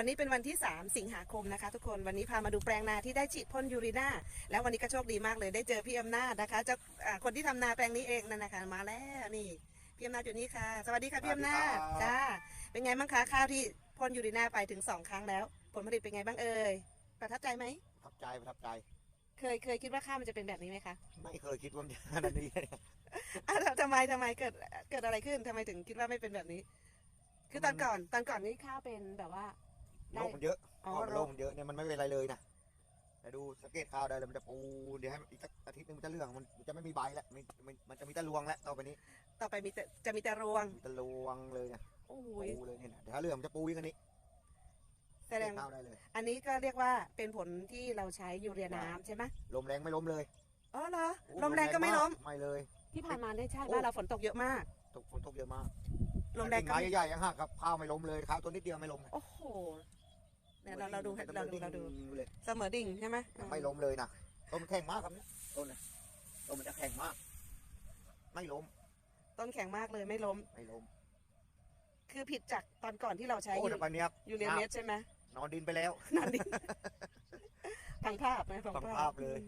วันนี้เป็นวันที่ 3 สิงหาคมนะคะ ทุกคนวันนี้พามาดูแปลงนาที่ได้ฉีดพ่นยูรีนาแล้ววันนี้ก็โชคดีมากเลยได้เจอพี่อำนาจนะคะเจ้าอ่าคนที่ทำนาแปลงนี้เองนั่นนะคะมาแล้วนี่พี่อำนาจอยู่นี่ค่ะ สวัสดีค่ะพี่อำนาจสวัสดีครับจ้าเป็นไงบ้างคะข้าวที่พ่นยูรีนาไปถึงสองครั้งแล้ว ผลผลิตเป็นไงบ้างเอ่ยประทับใจไหมประทับใจประทับใจ เคยเคยคิดว่าข้าวมันจะเป็นแบบนี้ไหมคะไม่เคยคิดว่ามันจะขนาดนี้เนี่ยอะแล้วทำไมทำไมเกิดเกิดอะไรขึ้นทำไมถึงคิดว่าไม่เป็นแบบนี้ คือตอนก่อนตอนก่อนนี่ข้าวเป็นแบบว่า โรได้คมันเยอะอ๋ออ๋อโรโรคคมันเยอะเนี่ยมันไม่เป็นไรเลยนะแต่ดูสังเกตข้าวได้เลยมันจะปูเดี๋ยวให้อีกสักอาทิตย์หนึงมันจะเหลืองมันมันจะไม่มีใบแล้วมันมันมันจะมีแต่รวงแล้วต่อไปนี้ ต่อไปมีแต่จะมีแต่รวงมีแต่รวงเลยนะโอ้ปูยเลยเนี่ยนะเดี๋ยวถ้าเหลืองมันจะปูยิ่งกว่านี้แสดงเก็บข้าวได้เลย อันนี้ก็เรียกว่าเป็นผลที่เราใช้ยูเรียน้ำใช่ไหมลมแรงไม่ล้มเลยอ๋อเหรอโอ้ลมแรงก็ไม่ล้มากไม่เลย ที่ผ่านมาได้ใช่โอ้บ้านเราฝนตกเยอะมากตกฝนตกเยอะมากลมแรงก็ไม้ไม่ใหญ่ๆยังหักครับข้าวไม่ล้มเลยข้าวตัวนิดเดียวไม่ล้มโอ้โห เนี่ยเราเราดูให้เราดูเราดูเลยเสมอดิ่งใช่ไหมยังไม่ล้มเลยนะต้นมันแข็งมากครับเนี่ยต้นนะต้นมันจะแข็งมาก ไม่ล้ม ต้นแข็งมากเลยไม่ล้ม ไม่ล้ม คือผิดจากตอนก่อนที่เราใช้โอ้ยูแต่ปันนี้ครับยูเรียเม็ดใช่ไหมนอนดินไปแล้วนั่นดิพังภาพไหมพังพังภาภาพพเลย